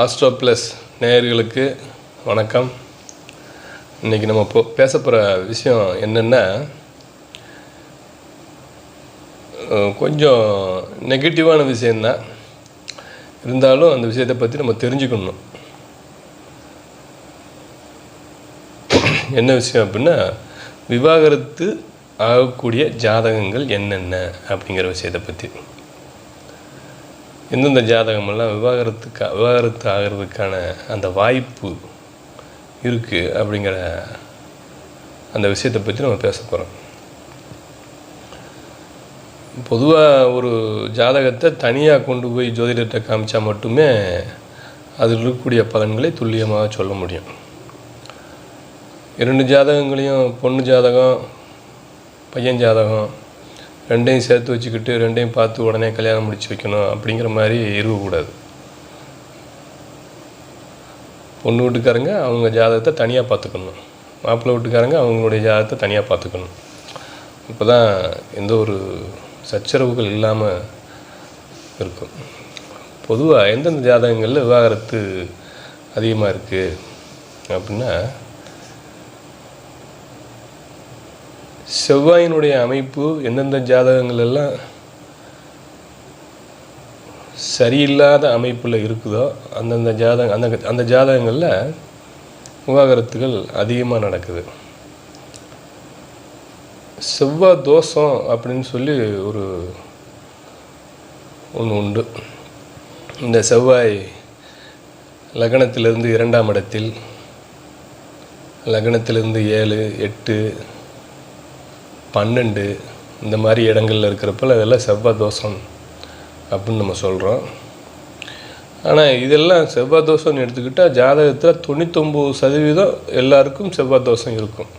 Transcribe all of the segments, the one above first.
Astro plus நேயர்களுக்கு வணக்கம். இன்றைக்கி நம்ம போ பேச போகிற விஷயம் என்னென்னா கொஞ்சம் நெகட்டிவான விஷயந்தான் இருந்தாலும் அந்த விஷயத்தை பற்றி நம்ம தெரிஞ்சுக்கணும். என்ன விஷயம் அப்படின்னா விவாகரத்து ஆகக்கூடிய ஜாதகங்கள் என்னென்ன அப்படிங்கிற விஷயத்தை பற்றி எந்தெந்த ஜாதகமெல்லாம் விவாகரத்துக்கு விவாகரத்து ஆகிறதுக்கான அந்த வாய்ப்பு இருக்குது அப்படிங்கிற அந்த விஷயத்தை பற்றி நம்ம பேச போகிறோம் பொதுவாக ஒரு ஜாதகத்தை தனியாக கொண்டு போய் ஜோதிடத்தை காமிச்சா மட்டுமே அதில் இருக்கக்கூடிய பலன்களை துல்லியமாக சொல்ல முடியும். இரண்டு ஜாதகங்களையும் பொண்ணு ஜாதகம் பையன் ஜாதகம் ரெண்டையும் சேர்த்து வச்சுக்கிட்டு ரெண்டையும் பார்த்து உடனே கல்யாணம் முடிச்சு வைக்கணும் அப்படிங்கிற மாதிரி இருக்கக்கூடாது. பொண்ணு வீட்டுக்காரங்க அவங்க ஜாதகத்தை தனியாக பார்த்துக்கணும். மாப்பிள்ளை வீட்டுக்காரங்க அவங்களுடைய ஜாதகத்தை தனியாக பார்த்துக்கணும். இப்போ தான் எந்த ஒரு சச்சரவுகள் இல்லாமல் இருக்கும். பொதுவாக எந்தெந்த ஜாதகங்களில் விவாகரத்து அதிகமாக இருக்குது அப்படின்னா செவ்வாயினுடைய அமைப்பு எந்தெந்த ஜாதகங்கள் எல்லாம் சரியில்லாத அமைப்பில் இருக்குதோ அந்தந்த ஜாதகம் அந்த அந்த ஜாதகங்களில் விவாகரத்துகள் அதிகமாக நடக்குது. செவ்வாய் தோஷம் அப்படின்னு சொல்லி ஒரு ஒன்று உண்டு. இந்த செவ்வாய் லக்னத்திலிருந்து இரண்டாம் இடத்தில் லக்னத்திலிருந்து ஏழு எட்டு பன்னெண்டு இந்த மாதிரி இடங்கள்ல இருக்கிறப்பல அதெல்லாம் செவ்வாய் தோஷம் அப்படின்னு நம்ம சொல்கிறோம் ஆனால் இதெல்லாம் செவ்வாய் தோஷம்னு எடுத்துக்கிட்டால் ஜாதகத்தில் தொண்ணூத்தொம்பது சதவீதம் எல்லாருக்கும் செவ்வாய் தோஷம் இருக்கும்.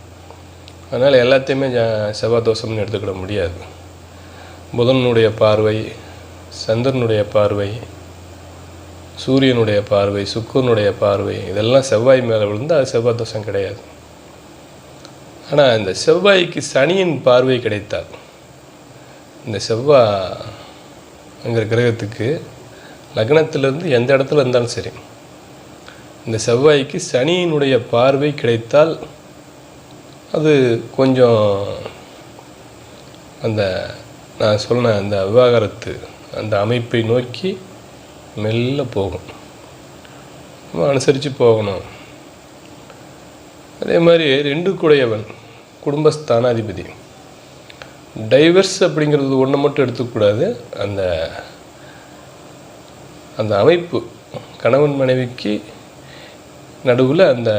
அதனால் எல்லாத்தையுமே ஜா செவ்வாய் தோஷம்னு எடுத்துக்கிட முடியாது. புதனுடைய பார்வை சந்திரனுடைய பார்வை சூரியனுடைய பார்வை சுக்கரனுடைய பார்வை இதெல்லாம் செவ்வாய் மேலே விழுந்து அது செவ்வாய் தோஷம் கிடையாது. ஆனால் இந்த செவ்வாய்க்கு சனியின் பார்வை கிடைத்தால் இந்த செவ்வாய்ங்கிற கிரகத்துக்கு லக்னத்திலிருந்து எந்த இடத்துல இருந்தாலும் சரி இந்த செவ்வாய்க்கு சனியினுடைய பார்வை கிடைத்தால் அது கொஞ்சம் அந்த நான் சொன்ன அந்த விவாகரத்து அந்த அமைப்பை நோக்கி மெல்ல போகும். நம்ம அனுசரித்து போகணும். அதே மாதிரி ரெண்டு குடையவன் குடும்பஸ்தானாதிபதி. டைவர்ஸ் அப்படிங்கிறது ஒன்றை மட்டும் எடுத்துக்கூடாது அந்த அந்த அமைப்பு கணவன் மனைவிக்கு நடுவில் அந்த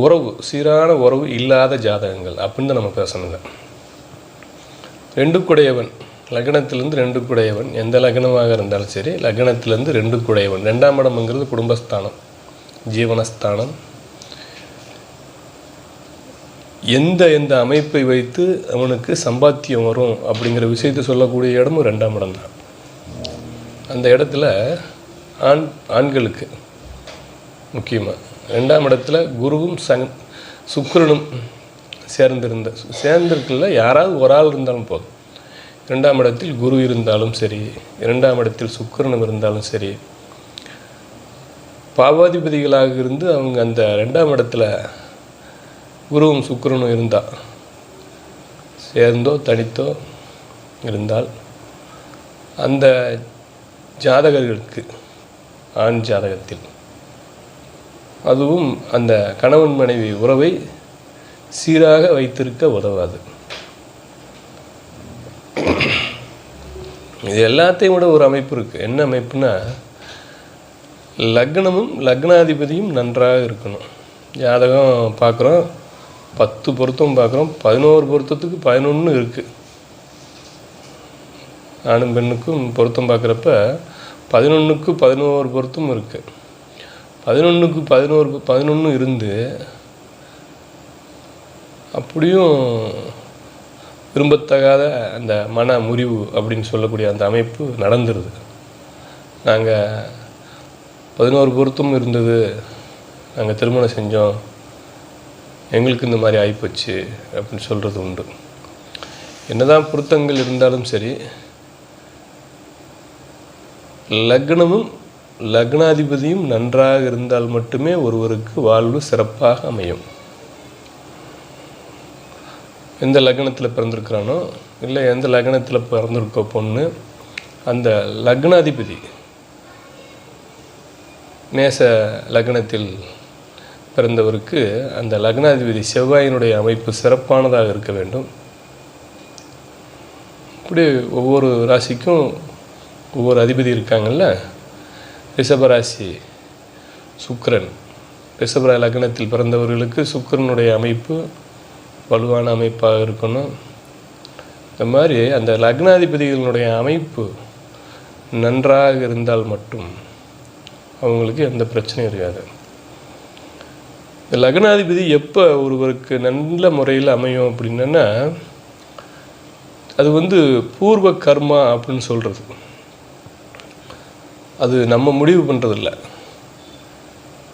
உறவு சீரான உறவு இல்லாத ஜாதகங்கள் அப்படின்னு தான் நம்ம பேசணுங்க. ரெண்டு குடையவன் லக்னத்திலேருந்து ரெண்டு குடையவன் எந்த லக்னமாக இருந்தாலும் சரி லக்னத்திலேருந்து ரெண்டு குடையவன். ரெண்டாம் இடம்ங்கிறது குடும்பஸ்தானம் ஜீவனஸ்தானம் எந்த எந்த அமைப்பை வைத்து அவனுக்கு சம்பாத்தியம் வரும் அப்படிங்கிற விஷயத்தை சொல்லக்கூடிய இடமும் ரெண்டாம் இடம் தான் அந்த இடத்துல ஆண் ஆண்களுக்கு முக்கியமாக ரெண்டாம் இடத்துல குருவும் சங் சுக்கரனும் சேர்ந்திருந்த சேர்ந்திருக்கல யாராவது ஒரு ஆள் இருந்தாலும் போதும். இரண்டாம் இடத்தில் குரு இருந்தாலும் சரி இரண்டாம் இடத்தில் சுக்கரனும் இருந்தாலும் சரி. பாவாதிபதிகளாக இருந்து அவங்க அந்த ரெண்டாம் இடத்துல குருவும் சுக்கரனும் இருந்தா சேர்ந்தோ தனித்தோ இருந்தால் அந்த ஜாதகர்களுக்கு ஆண் ஜாதகத்தில் அதுவும் அந்த கணவன் மனைவி உறவை சீராக வைத்திருக்க உதவாது. இது எல்லாத்தையும் விட ஒரு அமைப்பு இருக்குது என்ன அமைப்புனா லக்னமும் லக்னாதிபதியும் நன்றாக இருக்கணும். ஜாதகம் பார்க்குறோம் பத்து பொருத்தம் பார்க்குறோம். பதினோரு பொருத்தத்துக்கு பதினொன்று இருக்குது ஆணும் பெண்ணுக்கும் பொருத்தம் பார்க்குறப்ப பதினொன்றுக்கு பதினோரு பொருத்தம் இருக்குது பதினொன்றுக்கு பதினோரு பதினொன்று இருந்து அப்படியும் விரும்பத்தகாத அந்த மன முறிவு அப்படின்னு சொல்லக்கூடிய அந்த அமைப்பு நடந்துருது. நாங்கள் பதினோரு பொருத்தம் இருந்தது. நாங்கள் திருமணம் செஞ்சோம். எங்களுக்கு இந்த மாதிரி ஆகிப்போச்சு அப்படின்னு சொல்கிறது உண்டு. என்னதான் பொருத்தங்கள் இருந்தாலும் சரி லக்னமும் லக்னாதிபதியும் நன்றாக இருந்தால் மட்டுமே ஒருவருக்கு வாழ்வு சிறப்பாக அமையும். எந்த லக்னத்தில் பிறந்திருக்கிறானோ இல்லை எந்த லக்னத்தில் பிறந்திருக்கோ பொண்ணு அந்த லக்னாதிபதி நேச லக்னத்தில் பிறந்தவருக்கு அந்த லக்னாதிபதி செவ்வாயினுடைய அமைப்பு சிறப்பானதாக இருக்க வேண்டும். இப்படி ஒவ்வொரு ராசிக்கும் ஒவ்வொரு அதிபதி இருக்காங்கல்ல? ரிஷபராசி சுக்கரன். ரிஷப லக்னத்தில் பிறந்தவர்களுக்கு சுக்கரனுடைய அமைப்பு வலுவான அமைப்பாக இருக்கணும். இந்த மாதிரி அந்த லக்னாதிபதிகளுடைய அமைப்பு நன்றாக இருந்தால் மட்டும் அவங்களுக்கு எந்த பிரச்சனையும் இருக்காது. லக்னாதிபதி எப்போ ஒருவருக்கு நல்ல முறையில் அமையும் அப்படின்னா அது வந்து பூர்வ கர்மா அப்படின்னு சொல்கிறது அது நம்ம முடிவு பண்ணுறதில்ல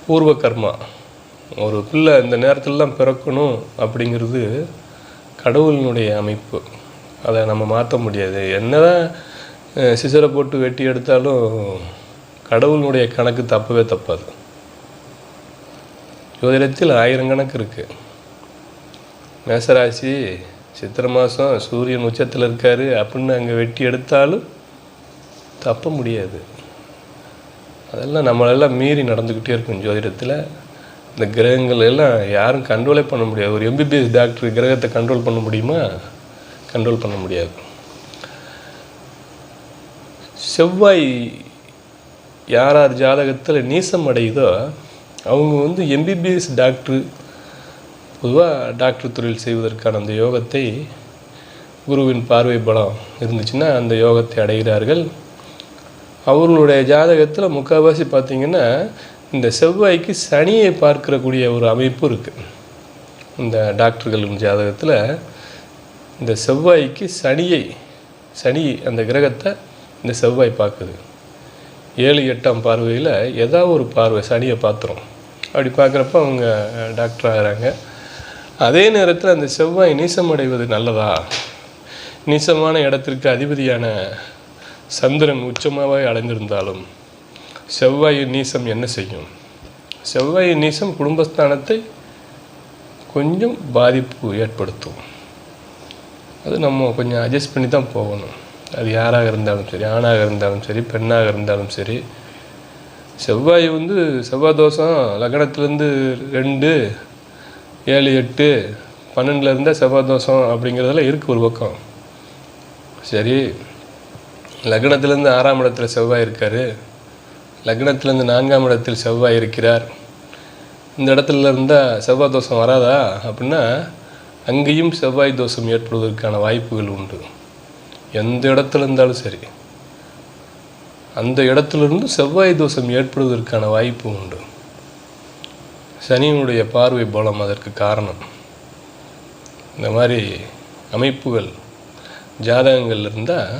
பூர்வ கர்மா. ஒரு பிள்ளை இந்த நேரத்திலலாம் பிறக்கணும் அப்படிங்கிறது கடவுளினுடைய அமைப்பு. அதை நம்ம மாற்ற முடியாது. என்னதான் தான் சிசரை போட்டு வெட்டி எடுத்தாலும் கடவுளினுடைய கணக்கு தப்பவே தப்பாது. ஜோதிடத்தில் ஆயிரம் கணக்கு இருக்குது மேசராசி சித்திரை மாதம் சூரியன் உச்சத்தில் இருக்கார். அப்படின்னு அங்கே வெட்டி எடுத்தாலும் தப்ப முடியாது. அதெல்லாம் நம்மளெல்லாம் மீறி நடந்துக்கிட்டே இருக்கும் ஜோதிடத்தில். இந்த கிரகங்கள் எல்லாம் யாரும் கண்ட்ரோலே பண்ண முடியாது. ஒரு எம்பிபிஎஸ் டாக்டர் கிரகத்தை கண்ட்ரோல் பண்ண முடியுமா? கண்ட்ரோல் பண்ண முடியாது. செவ்வாய் யார் யார் ஜாதகத்தில் நீசம் அடையுதோ அவங்க வந்து எம்பிபிஎஸ் டாக்டரு பொதுவாக டாக்டர் தொழில் செய்வதற்கான அந்த யோகத்தை குருவின் பார்வை பலம் இருந்துச்சுன்னா அந்த யோகத்தை அடைகிறார்கள். அவர்களுடைய ஜாதகத்தில் முக்கால்வாசி பார்த்திங்கன்னா இந்த செவ்வாய்க்கு சனியை பார்க்கறக்கூடிய ஒரு அமைப்பு இருக்குது இந்த டாக்டர்களின் ஜாதகத்தில் இந்த செவ்வாய்க்கு சனியை சனி அந்த கிரகத்தை இந்த செவ்வாய் பார்க்குது. ஏழு எட்டாம் பார்வையில் ஏதாவது ஒரு பார்வை சனியை பார்த்துரும். அப்படி பார்க்குறப்ப அவங்க டாக்டர் ஆகிறாங்க. அதே நேரத்தில் அந்த செவ்வாய் நீசமடைவது நல்லதா? நீசமான இடத்திற்கு அதிபதியான சந்திரன் உச்சமாகவே அடைந்திருந்தாலும் செவ்வாயின் நீசம் என்ன செய்யும்? செவ்வாயின் நீசம் குடும்பஸ்தானத்தை கொஞ்சம் பாதிப்பு ஏற்படுத்தும். அது நம்ம கொஞ்சம் அட்ஜஸ்ட் பண்ணி தான் போகணும். அது யாராக இருந்தாலும் சரி ஆணாக இருந்தாலும் சரி பெண்ணாக இருந்தாலும் சரி செவ்வாய் வந்து செவ்வாய் தோஷம் லக்னத்துலேருந்து ரெண்டு ஏழு எட்டு பன்னெண்டில் இருந்தால் செவ்வாய் தோஷம் அப்படிங்கிறதெல்லாம் இருக்குது ஒரு பக்கம். சரி லக்னத்துலேருந்து ஆறாம் இடத்துல செவ்வாய் இருக்கார். லக்னத்துலேருந்து நான்காம் இடத்தில் செவ்வாய் இருக்கிறார். இந்த இடத்துல இருந்தால் செவ்வாய் தோஷம் வராதா அப்படின்னா அங்கேயும் செவ்வாய் தோஷம் ஏற்படுவதற்கான வாய்ப்புகள் உண்டு. எந்த இடத்துல இருந்தாலும் சரி. அந்த இடத்துலேருந்து செவ்வாய் தோஷம் ஏற்படுவதற்கான வாய்ப்பு உண்டு. சனியினுடைய பார்வை பலம் அதற்கு காரணம். இந்த மாதிரி அமைப்புகள் ஜாதகங்கள் இருந்தால்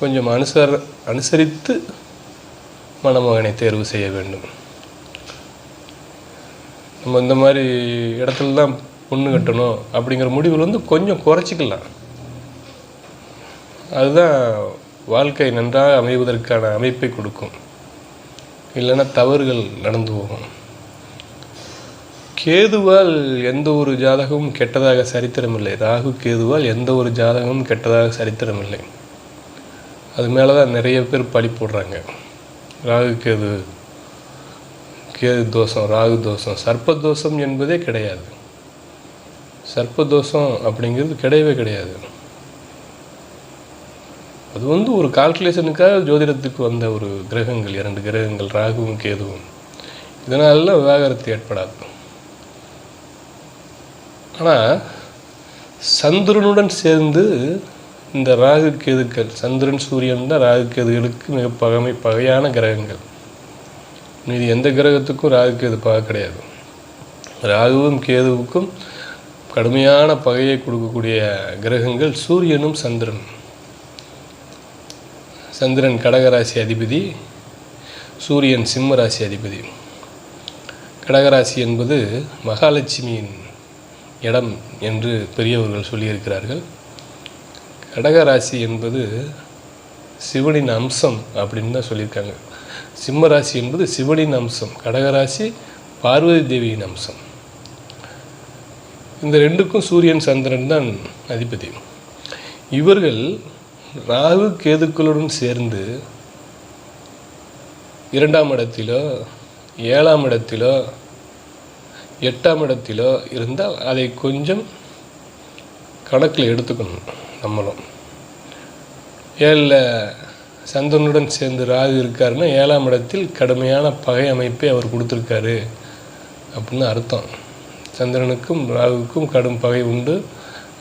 கொஞ்சம் அனுசர அனுசரித்து மணமகனை தேர்வு செய்ய வேண்டும். நம்ம இந்த மாதிரி இடத்துல தான் பொண்ணு கட்டணும் அப்படிங்கிற முடிவில் வந்து கொஞ்சம் குறைச்சிக்கலாம். அதுதான் வாழ்க்கை நன்றாக அமைவதற்கான அமைப்பை கொடுக்கும். இல்லைன்னா தவறுகள் நடந்து போகும். கேதுவால் எந்த ஒரு ஜாதகமும் கெட்டதாக சரித்திரமில்லை. ராகு கேதுவால் எந்த ஒரு ஜாதகமும் கெட்டதாக சரித்திரமில்லை. அது மேலே தான் நிறைய பேர் பழி போடுறாங்க. ராகு கேது கேது தோஷம் ராகு தோஷம். சர்ப்ப தோஷம் என்பதே கிடையாது. சர்ப்ப தோஷம் அப்படிங்கிறது கிடையவே கிடையாது. அது வந்து ஒரு கால்குலேஷனுக்காக ஜோதிடத்துக்கு வந்த ஒரு கிரகங்கள் இரண்டு கிரகங்கள் ராகுவும் கேதுவும். இதனால விவாகரத்து ஏற்படாது. ஆனால் சந்திரனுடன் சேர்ந்து இந்த ராகு கேதுக்கள் சந்திரன் சூரியன் தான் ராகு கேதுகளுக்கு மிக பகமை பகையான கிரகங்கள். மீது எந்த கிரகத்துக்கும் ராகு கேது பகை கிடையாது. ராகுவும் கேதுவுக்கும் கடுமையான பகையை கொடுக்கக்கூடிய கிரகங்கள் சூரியனும் சந்திரனும். சந்திரன் கடகராசி அதிபதி சூரியன் சிம்ம ராசி அதிபதி. கடகராசி என்பது மகாலட்சுமியின் இடம் என்று பெரியவர்கள் சொல்லியிருக்கிறார்கள். கடகராசி என்பது சிவனின் அம்சம் அப்படின்னு தான் சொல்லியிருக்காங்க. சிம்ம ராசி என்பது சிவனின் அம்சம் கடகராசி பார்வதி தேவியின் அம்சம். இந்த ரெண்டுக்கும் சூரியன் சந்திரன் தான் அதிபதி. இவர்கள் ராகு கேதுக்களுடன் சேர்ந்து இரண்டாம் இடத்திலோ ஏழாம் இடத்திலோ எட்டாம் இடத்திலோ இருந்தால் அதை கொஞ்சம் கணக்கில் எடுத்துக்கணும் நம்மளும். ஏழில் சந்திரனுடன் சேர்ந்து ராகு இருக்காருன்னா ஏழாம் இடத்தில் கடுமையான பகை அமைப்பை அவர் கொடுத்துருக்காரு அப்படின்னு அர்த்தம். சந்திரனுக்கும் ராகுவுக்கும் கடும் பகை உண்டு.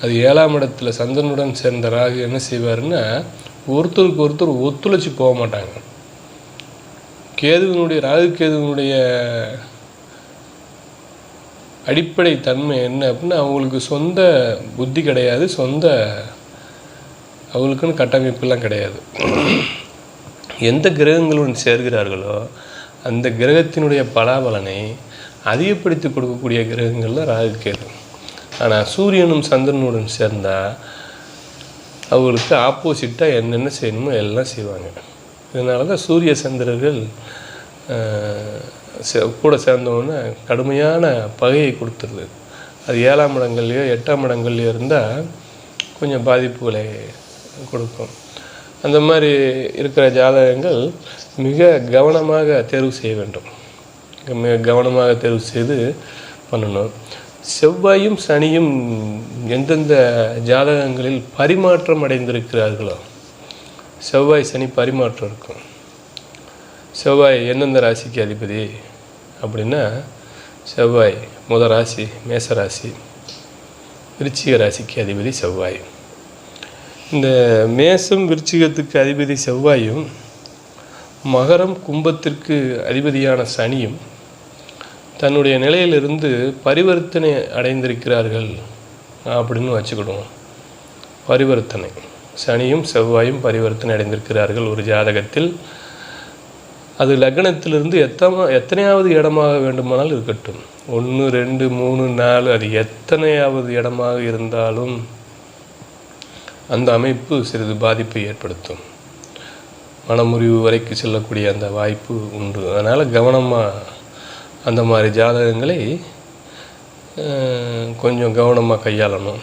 அது ஏழாம் இடத்துல சந்திரனுடன் சேர்ந்த ராகு என்ன செய்வாருன்னா ஒருத்தருக்கு ஒருத்தர் ஒத்துழைச்சி போக மாட்டாங்க. கேதுவினுடைய ராகு கேதுவினுடைய அடிப்படை தன்மை என்ன அப்படின்னா அவங்களுக்கு சொந்த புத்தி கிடையாது சொந்த அவங்களுக்குன்னு கட்டமைப்புலாம் கிடையாது. எந்த கிரகங்களுடன் சேர்கிறார்களோ அந்த கிரகத்தினுடைய பலாபலனை அதிகப்படுத்தி கொடுக்கக்கூடிய கிரகங்கள்ல ராகு கேது. ஆனால் சூரியனும் சந்திரனுடன் சேர்ந்தால் அவங்களுக்கு ஆப்போசிட்டாக என்னென்ன செய்யணுமோ எல்லாம் செய்வாங்க. இதனால தான் சூரிய சந்திரர்கள் சே- கூட சேர்ந்தவொன்னே கடுமையான பகையை கொடுத்துருது. அது ஏழாம் இடங்கள்லையோ எட்டாம் இடங்கள்லையோ இருந்தால் கொஞ்சம் பாதிப்புகளை கொடுக்கும். அந்த மாதிரி இருக்கிற ஜாதகங்கள் மிக கவனமாக தேர்வு செய்ய வேண்டும். மிக கவனமாக தேர்வு செய்து பண்ணணும். செவ்வாயும் சனியும் எந்தெந்த ஜாதகங்களில் பரிமாற்றம் அடைந்திருக்கிறார்களோ செவ்வாய் சனி பரிமாற்றம் இருக்கும். செவ்வாய் எந்தெந்த ராசிக்கு அதிபதி அப்படின்னா செவ்வாய் முத ராசி மேச ராசி விருச்சிக ராசிக்கு அதிபதி செவ்வாய். இந்த மேசம் விருச்சிகத்துக்கு அதிபதி செவ்வாயும் மகரம் கும்பத்திற்கு அதிபதியான சனியும் தன்னுடைய நிலையிலிருந்து பரிவர்த்தனை அடைந்திருக்கிறார்கள் அப்படின்னு வச்சுக்கிடுவோம். பரிவர்த்தனை. சனியும் செவ்வாயும் பரிவர்த்தனை அடைந்திருக்கிறார்கள் ஒரு ஜாதகத்தில். அது லக்னத்திலிருந்து எத்தனை எத்தனையாவது இடமாக வேண்டுமானால் இருக்கட்டும். ஒன்று ரெண்டு மூணு நாலு அது எத்தனையாவது இடமாக இருந்தாலும் அந்த அமைப்பு சிறிது பாதிப்பை ஏற்படுத்தும். மனமுறிவு வரைக்கு செல்லக்கூடிய அந்த வாய்ப்பு உண்டு. அதனால் கவனமாக அந்த மாதிரி ஜாதகங்களை கொஞ்சம் கவனமாக கையாளணும்.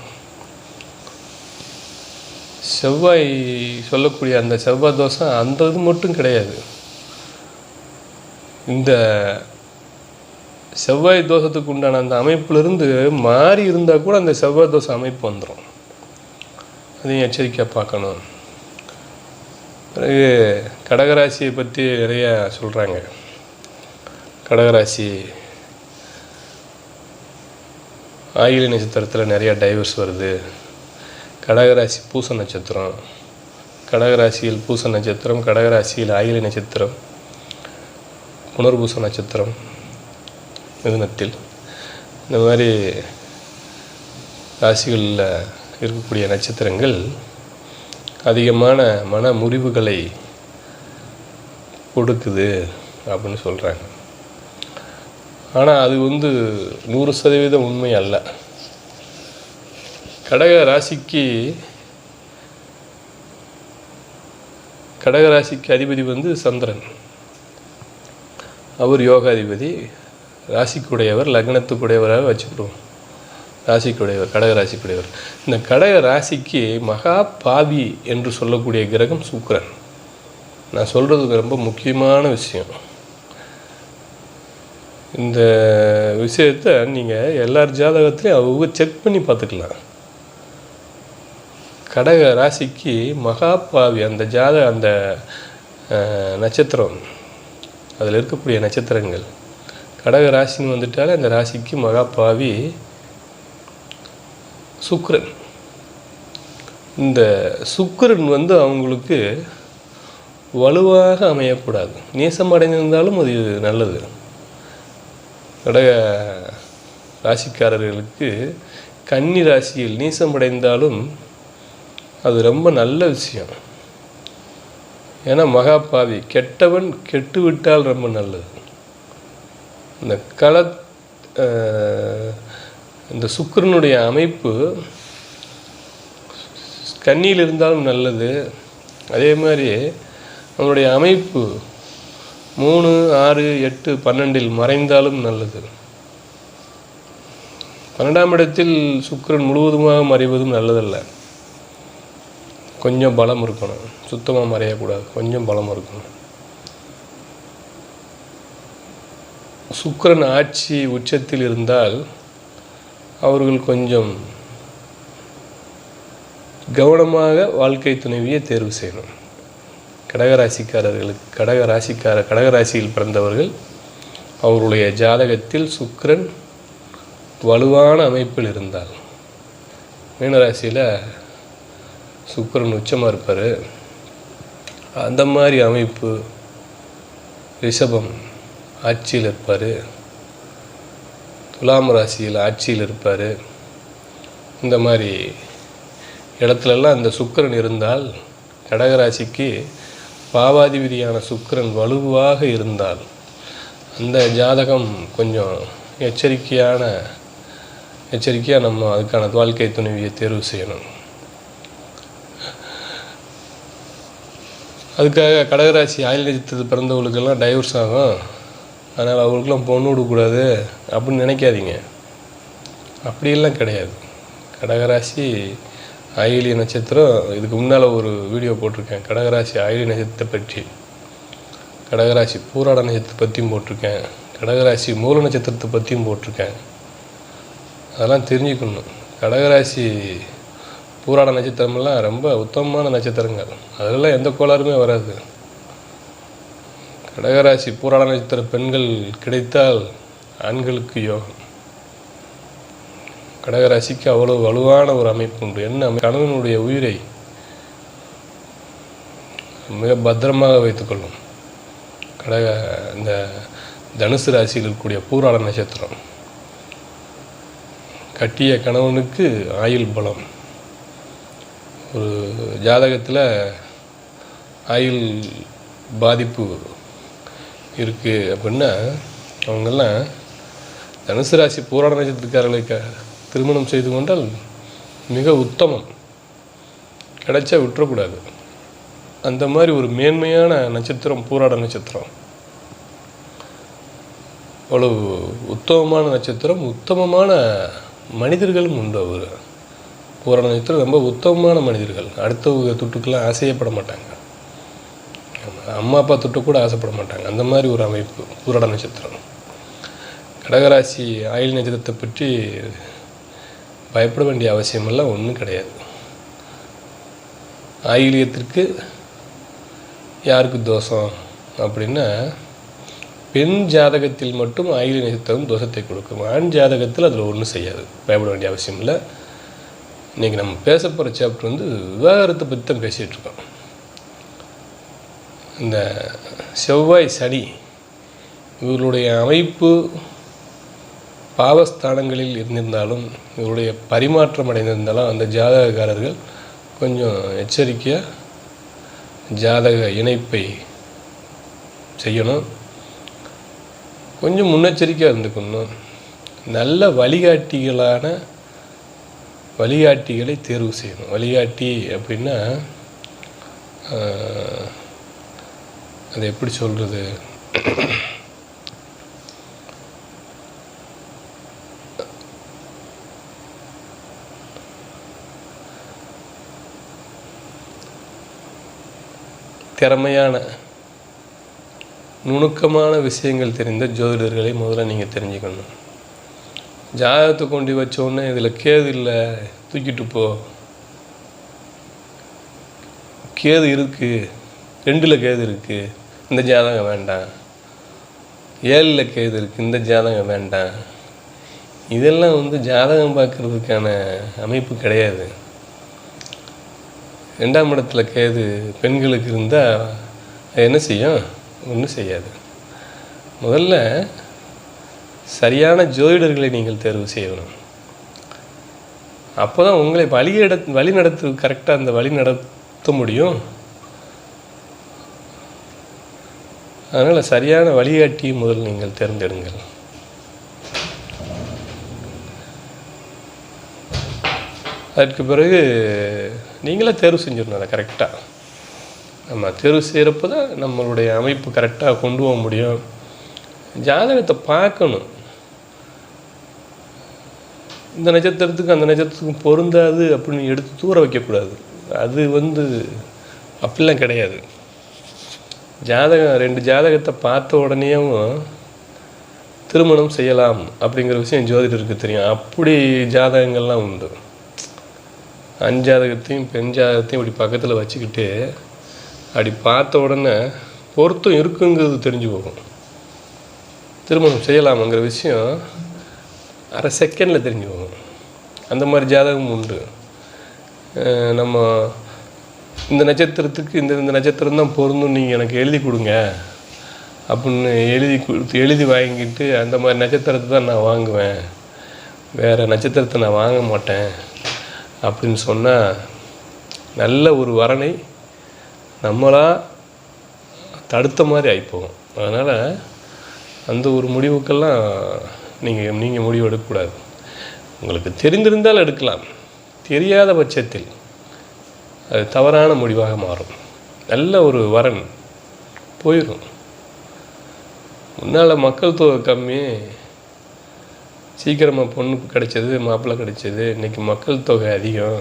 செவ்வாய் சொல்லக்கூடிய அந்த செவ்வாய் தோஷம் அந்த இது மட்டும் கிடையாது. இந்த செவ்வாய் தோஷத்துக்கு உண்டான அந்த அமைப்பிலிருந்து மாறி இருந்தால் கூட அந்த செவ்வாய் தோஷ அமைப்பு வந்துடும் அதையும் எச்சரிக்கையாக பார்க்கணும். பிறகு கடகராசியை பற்றி நிறைய சொல்கிறாங்க கடகராசி. ஆயிலி நட்சத்திரத்தில் நிறைய டைவர்ஸ் வருது. கடகராசி பூச நட்சத்திரம். கடகராசியில் பூச நட்சத்திரம் கடகராசியில் ஆயிலி நட்சத்திரம் புனர்பூச நட்சத்திரம் மிதுனத்தில். இந்த மாதிரி ராசிகளில் இருக்கக்கூடிய நட்சத்திரங்கள் அதிகமான மன முறிவுகளை கொடுக்குது அப்படின்னு சொல்கிறாங்க ஆனால் அது வந்து நூறு சதவீதம் உண்மை அல்ல. கடக ராசிக்கு கடக ராசிக்கு அதிபதி வந்து சந்திரன். அவர் யோகாதிபதி. ராசிக்குடையவர் லக்னத்துக்குடையவராக வச்சுக்கிடுவோம். ராசிக்குடையவர் கடக ராசிக்குடையவர். இந்த கடக ராசிக்கு மகா பாவி என்று சொல்லக்கூடிய கிரகம் சுக்கரன். நான் சொல்கிறது ரொம்ப முக்கியமான விஷயம். இந்த விஷயத்தை நீங்கள் எல்லார் ஜாதகத்துலேயும் அவங்க செக் பண்ணி பார்த்துக்கலாம். கடக ராசிக்கு மகா பாவி அந்த ஜாத அந்த நட்சத்திரம். அதில் இருக்கக்கூடிய நட்சத்திரங்கள். கடக ராசின்னு வந்துட்டாலே அந்த ராசிக்கு மகா பாவி இந்த சுக்கரன் வந்து அவங்களுக்கு வலுவாக அமையக்கூடாது. நேசம் அடைந்திருந்தாலும் அது நல்லது. கடக ராசிக்காரர்களுக்கு கன்னி ராசியில் நீசம் அடைந்தாலும் அது ரொம்ப நல்ல விஷயம். ஏன்னா மகாபாவி கெட்டவன் கெட்டு விட்டால் ரொம்ப நல்லது. இந்த கள இந்த சுக்கரனுடைய அமைப்பு கண்ணியில் இருந்தாலும் நல்லது. அதே மாதிரி அவனுடைய அமைப்பு மூணு ஆறு எட்டு பன்னெண்டில் மறைந்தாலும் நல்லது. பன்னெண்டாம் இடத்தில் சுக்கரன் முழுவதுமாக மறைவதும் நல்லதல்ல. கொஞ்சம் பலம் இருக்கணும். சுத்தமாக மறையக்கூடாது. கொஞ்சம் பலம் இருக்கணும். சுக்கரன் ஆட்சி உச்சத்தில் இருந்தால் அவர்கள் கொஞ்சம் கவனமாக வாழ்க்கை துணைவியை தேர்வு செய்யணும். கடகராசிக்காரர்களுக்கு கடக ராசிக்கார கடகராசியில் பிறந்தவர்கள் அவருடைய ஜாதகத்தில் சுக்கிரன் வலுவான அமைப்பில் இருந்தால் மீனராசியில் சுக்கரன் உச்சமாக இருப்பார். அந்த மாதிரி அமைப்பு ரிஷபம் ஆட்சியில் இருப்பார். துலாம் ராசியில் ஆட்சியில் இருப்பார். இந்த மாதிரி இடத்துலலாம் அந்த சுக்கரன் இருந்தால் கடகராசிக்கு பாவாதிபதியான சுக்கிரன் வலுவாக இருந்தால் அந்த ஜாதகம் கொஞ்சம் எச்சரிக்கையான எச்சரிக்கையாக நம்ம அதுக்கான வாழ்க்கை துணைவியை தேர்வு செய்யணும். அதுக்காக கடகராசி ஆயுள் நட்சத்திரத்தில் பிறந்தவங்களுக்கெல்லாம் டைவர்ஸ் ஆகும். அதனால் அவங்களுக்கெல்லாம் பொண்ணு விடக்கூடாது அப்படின்னு நினைக்காதீங்க. அப்படியெல்லாம் கிடையாது. கடகராசி அயிலி நட்சத்திரம் இதுக்கு முன்னால் ஒரு வீடியோ போட்டிருக்கேன். கடகராசி ஆயிலிய நட்சத்திரத்தை பற்றி. கடகராசி பூராட நட்சத்திரத்தை பற்றியும் போட்டிருக்கேன். கடகராசி மூல நட்சத்திரத்தை பற்றியும் போட்டிருக்கேன். அதெல்லாம் தெரிஞ்சுக்கணும். கடகராசி பூராட நட்சத்திரமெல்லாம் ரொம்ப உத்தமமான நட்சத்திரங்கள். அதெல்லாம் எந்த கோளாறுமே வராது. கடகராசி பூராட நட்சத்திர பெண்கள் கிடைத்தால் ஆண்களுக்கு யோகம். கடகராசிக்கு அவ்வளோ வலுவான ஒரு அமைப்பு உண்டு. என்ன கணவனுடைய உயிரை மிக பத்திரமாக வைத்துக்கொள்ளும். கடக இந்த தனுசு ராசியில் இருக்கக்கூடிய பூராட நட்சத்திரம். கட்டிய கணவனுக்கு ஆயுள் பலம். ஒரு ஜாதகத்தில் ஆயுள் பாதிப்பு இருக்குது அப்படின்னா அவங்கெல்லாம் தனுசு ராசி பூராட நட்சத்திரக்காரர்களுக்கு திருமணம் செய்து கொண்டால் மிக உத்தமம். கிடைச்சா விட்டுறக்கூடாது. அந்த மாதிரி ஒரு மேன்மையான நட்சத்திரம் பூராட நட்சத்திரம். அவ்வளவு உத்தமமான நட்சத்திரம் உத்தமமான மனிதர்களும் உண்டு அவர். பூராட நட்சத்திரம் ரொம்ப உத்தமமான மனிதர்கள். அடுத்தவங்க துட்டுக்கெல்லாம் ஆசையப்பட மாட்டாங்க. அம்மா அப்பா துட்டு கூட ஆசைப்பட மாட்டாங்க. அந்த மாதிரி ஒரு அமைப்பு பூராட நட்சத்திரம். கடகராசி ஆயுள் நட்சத்திரத்தை பற்றி பயப்பட வேண்டிய அவசியமெல்லாம் ஒன்றும் கிடையாது. ஆயிலியத்திற்கு யாருக்கு தோஷம் அப்படின்னா பெண் ஜாதகத்தில் மட்டும் ஆயிலிய நட்சத்திரம் தோஷத்தை கொடுக்கும். ஆண் ஜாதகத்தில் அதில் ஒன்றும் செய்யாது. பயப்பட வேண்டிய அவசியம் இல்லை. இன்றைக்கி நம்ம பேச போகிற சாப்டர் வந்து விவாகரத்தை பற்றி தான் பேசிகிட்டு இருக்கோம். இந்த செவ்வாய் சனி இவர்களுடைய அமைப்பு பாவஸ்தானங்களில் இருந்திருந்தாலும் இவருடைய பரிமாற்றம் அடைந்திருந்தாலும் அந்த ஜாதகக்காரர்கள் கொஞ்சம் எச்சரிக்கையாக ஜாதக இணைப்பை செய்யணும். கொஞ்சம் முன்னெச்சரிக்கையாக இருந்துக்கணும். நல்ல வழிகாட்டிகளான வழிகாட்டிகளை தேர்வு செய்யணும். வழிகாட்டி அப்படின்னா அதை அது எப்படி சொல்கிறது திறமையான நுணுக்கமான விஷயங்கள் தெரிந்த ஜோதிடர்களை முதல்ல நீங்கள் தெரிஞ்சுக்கணும். ஜாதகத்தை கொண்டு வச்ச உடனே இதில் கேது இல்லை தூக்கிட்டு போ. கேது இருக்குது ரெண்டில் கேது இருக்குது இந்த ஜாதகம் வேண்டாம். ஏழில் கேது இருக்குது இந்த ஜாதகம் வேண்டாம். இதெல்லாம் வந்து ஜாதகம் பார்க்குறதுக்கான அமைப்பு கிடையாது. ரெண்டாம் இடத்துல கேது பெண்களுக்கு இருந்தால் என்ன செய்யும்? ஒன்றும் செய்யாது. முதல்ல சரியான ஜோதிடர்களை நீங்கள் தேர்வு செய்யணும். அப்போ தான் உங்களை வழி எட வழி நடத்து கரெக்டாக அந்த வழி நடத்த முடியும். அதனால் சரியான வழிகாட்டியை முதல் நீங்கள் தேர்ந்தெடுங்கள். அதற்கு பிறகு நீங்களே தேர்வு செஞ்சிடணும் அதை கரெக்டாக நம்ம தேர்வு செய்கிறப்ப தான் நம்மளுடைய அமைப்பு கரெக்டாக கொண்டு போக முடியும். ஜாதகத்தை பார்க்கணும். இந்த நட்சத்திரத்துக்கு அந்த நட்சத்திரத்துக்கும் பொருந்தாது அப்படின்னு எடுத்து தூர வைக்கக்கூடாது. அது வந்து அப்படிலாம் கிடையாது. ஜாதகம் ரெண்டு ஜாதகத்தை பார்த்த உடனேயும் திருமணம் செய்யலாம் அப்படிங்கிற விஷயம் ஜோதிடருக்கு தெரியும். அப்படி ஜாதகங்கள்லாம் உண்டு. அஞ்சாதகத்தையும் பெண் ஜாதகத்தையும் இப்படி பக்கத்தில் வச்சுக்கிட்டு அப்படி பார்த்த உடனே பொருத்தம் இருக்குங்கிறது தெரிஞ்சு போகும். திருமணம் செய்யலாமாங்கிற விஷயம் அரை செகண்டில் தெரிஞ்சு போகும். அந்த மாதிரி ஜாதகம் உண்டு. நம்ம இந்த நட்சத்திரத்துக்கு இந்த இந்த நட்சத்திரம் தான் பொருந்தும் நீங்கள் எனக்கு எழுதி கொடுங்க அப்படின்னு எழுதி கொடுத்து எழுதி வாங்கிட்டு அந்த மாதிரி நட்சத்திரத்தை தான் நான் வாங்குவேன். வேறு நட்சத்திரத்தை நான் வாங்க மாட்டேன். அப்படின்னு சொன்னால் நல்ல ஒரு வரனை நம்மளாக தடுத்த மாதிரி ஆகிப்போகும் அதனால் அந்த ஒரு முடிவுக்கெல்லாம் நீங்கள் நீங்கள் முடிவு எடுக்கக்கூடாது. உங்களுக்கு தெரிந்திருந்தால் எடுக்கலாம். தெரியாத பட்சத்தில் அது தவறான முடிவாக மாறும். நல்ல ஒரு வரன் போயிடும். முன்னால் மக்கள் தொகை கம்மி சீக்கிரமாக பொண்ணு கிடைச்சது மாப்பிள்ளை கிடைச்சது இன்றைக்கி மக்கள் தொகை அதிகம்.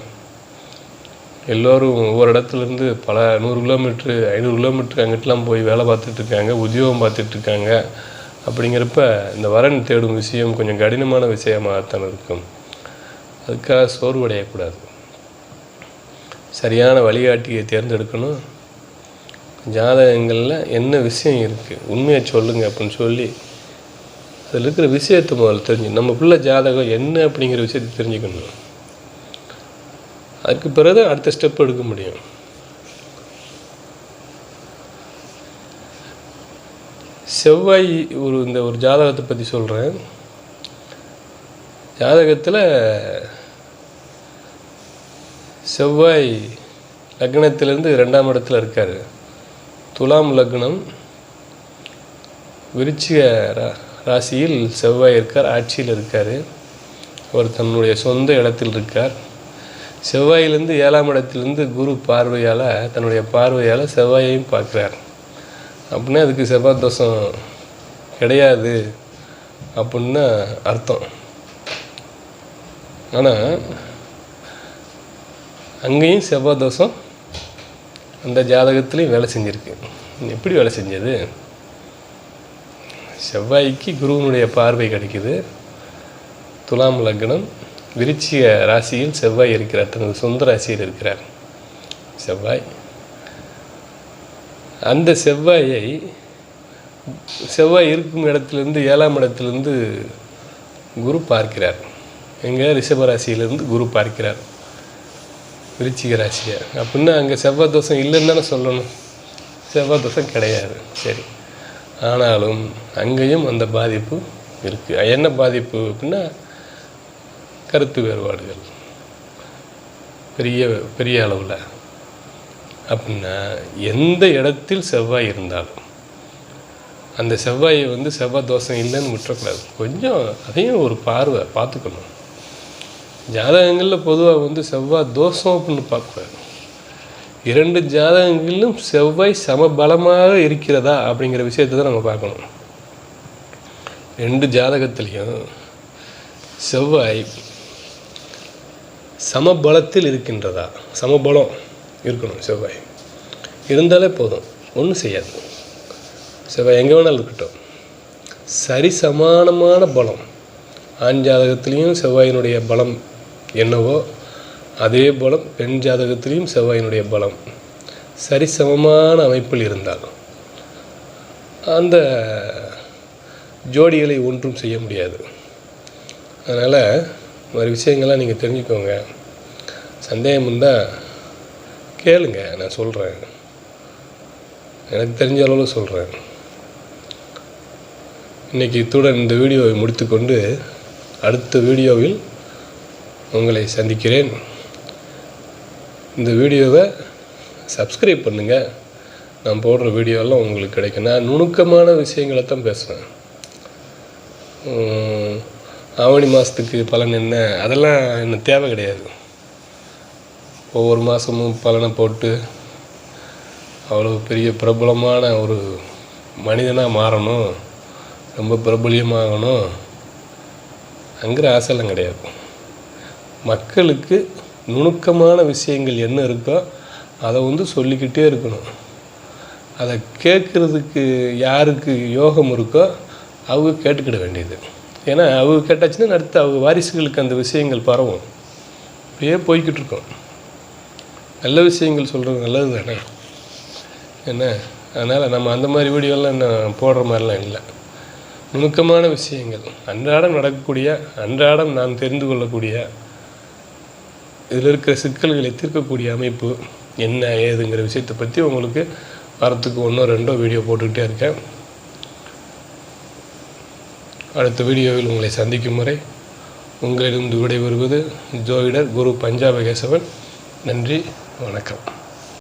எல்லோரும் ஒவ்வொரு இடத்துலேருந்து பல நூறு கிலோமீட்ரு ஐநூறு கிலோமீட்ரு அங்கிட்டலாம் போய் வேலை பார்த்துட்ருக்காங்க உத்தியோகம் பார்த்துட்ருக்காங்க அப்படிங்கிறப்ப இந்த வரன் தேடும் விஷயம் கொஞ்சம் கடினமான விஷயமாகத்தான் இருக்கும். அதுக்காக சோர்வடையக்கூடாது. சரியான வழிகாட்டியை தேர்ந்தெடுக்கணும். ஜாதகங்களில் என்ன விஷயம் இருக்குது உண்மையை சொல்லுங்கள் அப்படின்னு சொல்லி அதில் இருக்கிற விஷயத்தை முதல்ல தெரிஞ்சு நம்ம பிள்ளை ஜாதகம் என்ன அப்படிங்கிற விஷயத்தை தெரிஞ்சுக்கணும். அதுக்கு பிறகு அடுத்த ஸ்டெப் எடுக்க முடியும். செவ்வாய் ஒரு இந்த ஒரு ஜாதகத்தை பற்றி சொல்கிறேன் ஜாதகத்தில் செவ்வாய் லக்னத்திலேருந்து ரெண்டாம் இடத்துல இருக்கார். துலாம் லக்னம் விருச்சிகரா ராசியில் செவ்வாய் இருக்கார் ஆட்சியில் இருக்கார். அவர் தன்னுடைய சொந்த இடத்தில் இருக்கார். செவ்வாயிலேருந்து ஏழாம் இடத்திலிருந்து குரு பார்வையால் தன்னுடைய பார்வையால் செவ்வாயையும் பார்க்குறார். அப்படின்னா அதுக்கு செவ்வாய் தோஷம் கிடையாது அப்படின்னா அர்த்தம். ஆனால் அங்கேயும் செவ்வாய் தோஷம் அந்த ஜாதகத்துலேயும் வேலை செஞ்சுருக்கு. எப்படி வேலை செஞ்சது? செவ்வாய்க்கு குருவனுடைய பார்வை கிடைக்குது. துலாம் லக்னம் விருச்சிக ராசியில் செவ்வாய் இருக்கிறார். தனது சொந்த ராசியில் இருக்கிறார். செவ்வாய். அந்த செவ்வாயை செவ்வாய் இருக்கும் இடத்துலேருந்து ஏழாம் இடத்துலேருந்து குரு பார்க்கிறார். எங்கே? ரிஷபராசியிலேருந்து குரு பார்க்கிறார். விருச்சிக ராசியை. அப்படின்னா அங்கே செவ்வாய் தோஷம் இல்லைன்னு தானே சொல்லணும். செவ்வாய் தோஷம் கிடையாது. சரி. ஆனாலும் அங்கேயும் அந்த பாதிப்பு இருக்குது என்ன பாதிப்பு அப்படின்னா கருத்து வேறுபாடுகள். பெரிய பெரிய அளவில். அப்படின்னா எந்த இடத்தில் செவ்வாய் இருந்தாலும் அந்த செவ்வாயை வந்து செவ்வாய் தோஷம் இல்லைன்னு விட்டுறக்கூடாது கொஞ்சம் அதையும் ஒரு பார்வை பார்த்துக்கணும். ஜாதகங்களில் பொதுவாக வந்து செவ்வாய் தோஷம் அப்படின்னு பார்க்கக்கூடாது. இரண்டு ஜாதகங்களிலும் செவ்வாய் சமபலமாக இருக்கிறதா அப்படிங்கிற விஷயத்தை தான் நம்ம பார்க்கணும். ரெண்டு ஜாதகத்திலையும் செவ்வாய் சமபலத்தில் இருக்கின்றதா? சமபலம் இருக்கணும் செவ்வாய். இருந்தாலே போதும். ஒன்றும் செய்யாது. செவ்வாய் எங்கே வேணாலும் இருக்கட்டும். சரி சமானமான பலம். ஆண் ஜாதகத்திலையும் செவ்வாயினுடைய பலம் என்னவோ அதே பலம் பெண் ஜாதகத்திலையும் செவ்வாயினுடைய பலம். சரிசமமான அமைப்பில் இருந்தால். அந்த ஜோடிகளை ஒன்றும் செய்ய முடியாது. அதனால் இந்த மாதிரி விஷயங்கள்லாம் நீங்கள் தெரிஞ்சுக்கோங்க. சந்தேகம் இருந்தால் கேளுங்க நான் சொல்கிறேன் எனக்கு தெரிஞ்ச அளவில் சொல்கிறேன் இன்றைக்கி இத்துடன் இந்த வீடியோவை முடித்துக்கொண்டு அடுத்த வீடியோவில் உங்களை சந்திக்கிறேன். இந்த வீடியோவை சப்ஸ்கிரைப் பண்ணுங்கள் நான் போடுற வீடியோலாம் உங்களுக்கு கிடைக்கும். நான் நுணுக்கமான விஷயங்களை தான் பேசுவேன் ஆவணி மாதத்துக்கு பலன் என்ன? அதெல்லாம் எனக்கு தேவை கிடையாது. ஒவ்வொரு மாதமும் பலனை போட்டு அவ்வளோ பெரிய பிரபலமான ஒரு மனிதனாக மாறணும். ரொம்ப பிரபலியமாகணும். அங்கிற ஆசைலாம் கிடையாது. மக்களுக்கு நுணுக்கமான விஷயங்கள் என்ன இருக்கோ அதை வந்து சொல்லிக்கிட்டே இருக்கணும். அதை கேட்குறதுக்கு யாருக்கு யோகம் இருக்கோ அவங்க கேட்டுக்கிட வேண்டியது. ஏன்னா அவங்க கேட்டாச்சுன்னா அடுத்து அவங்க வாரிசுகளுக்கு அந்த விஷயங்கள் பரவும். இப்படியே போய்கிட்டு இருக்கோம். நல்ல விஷயங்கள் சொல்கிறது நல்லது தானே? என்ன? அதனால் நம்ம அந்த மாதிரி வீடியோலாம் இன்னும் போடுற மாதிரிலாம் இல்லை. நுணுக்கமான விஷயங்கள். அன்றாடம் நடக்கக்கூடிய அன்றாடம் நாம் தெரிந்து கொள்ளக்கூடிய இதில் இருக்கிற சிக்கல்களை தீர்க்கக்கூடிய அமைப்பு என்ன ஏதுங்கிற விஷயத்தை பற்றி உங்களுக்கு வாரத்துக்கு ஒன்றோ ரெண்டோ வீடியோ போட்டுக்கிட்டே இருக்கேன். அடுத்த வீடியோவில் உங்களை சந்திக்கும் வரை உங்களிடம் விடைபெறுவது ஜோதிடர் குரு பஞ்சாபகேசவன். நன்றி வணக்கம்.